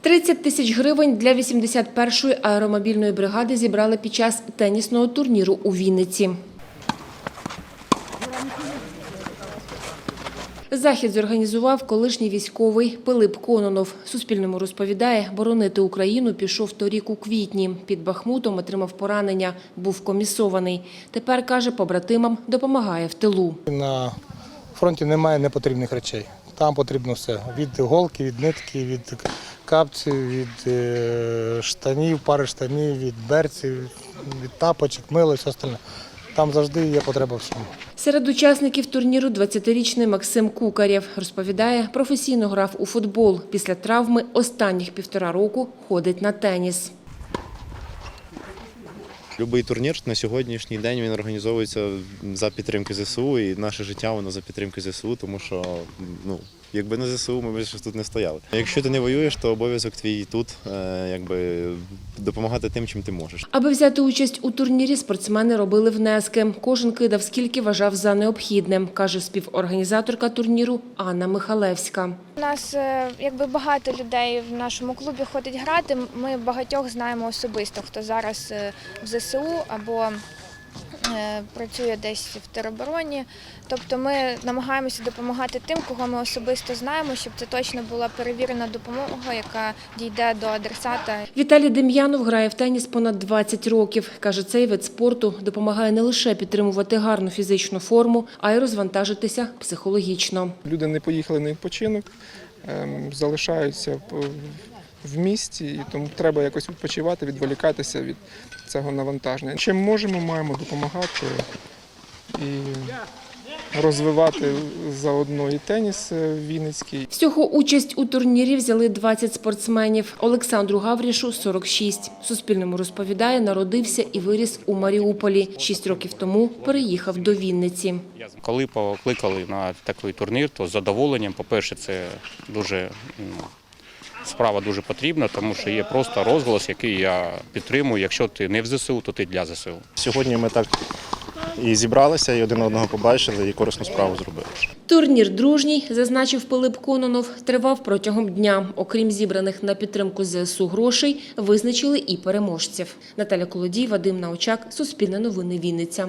30 тисяч гривень для 81-ї аеромобільної бригади зібрали під час тенісного турніру у Вінниці. Захід зорганізував колишній військовий Пилип Кононов. Суспільному розповідає, боронити Україну пішов торік у квітні. Під Бахмутом отримав поранення, був комісований. Тепер, каже, побратимам допомагає в тилу. На фронті немає непотрібних речей. Там потрібно все. Від голки, від нитки, від капців, від е, штанів, пари штанів, від берців, від тапочок, мило і все остальне. Там завжди є потреба всьому. Серед учасників турніру 20-річний Максим Кукарєв розповідає, професійно грав у футбол. Після травми останніх півтора року ходить на теніс. Любий турнір на сьогоднішній день він організовується за підтримки ЗСУ, і наше життя воно за підтримки ЗСУ, тому що ну. Якби не ЗСУ, ми б тут не стояли. Якщо ти не воюєш, то обов'язок твій тут е, якби допомагати тим, чим ти можеш. Аби взяти участь у турнірі, спортсмени робили внески. Кожен кидав скільки вважав за необхідним, каже співорганізаторка турніру Анна Михалевська. У нас е, якби багато людей в нашому клубі ходить грати. Ми багатьох знаємо особисто, хто зараз е, в ЗСУ або працює десь в теробороні. Тобто ми намагаємося допомагати тим, кого ми особисто знаємо, щоб це точно була перевірена допомога, яка дійде до адресата. Віталій Дем'янов грає в теніс понад 20 років. Каже, цей вид спорту допомагає не лише підтримувати гарну фізичну форму, а й розвантажитися психологічно. Люди не поїхали на відпочинок, ем, залишаються в місті, і тому треба якось відпочивати, відволікатися від цього навантаження. Чим можемо, маємо допомагати і розвивати заодно і теніс е, вінницький. Всього участь у турнірі взяли 20 спортсменів. Олександру Гаврішу – 46. Суспільному розповідає, народився і виріс у Маріуполі. Шість років тому переїхав до Вінниці. Коли покликали на такий турнір, то з задоволенням, по-перше, це дуже м, справа дуже потрібна, тому що є просто розголос, який я підтримую. Якщо ти не в ЗСУ, то ти для ЗСУ. Сьогодні ми так і зібралися, і один одного побачили, і корисну справу зробили. Турнір дружній, зазначив Пилип Кононов, тривав протягом дня. Окрім зібраних на підтримку ЗСУ грошей, визначили і переможців. Наталя Колодій, Вадим Научак, Суспільне новини Вінниця.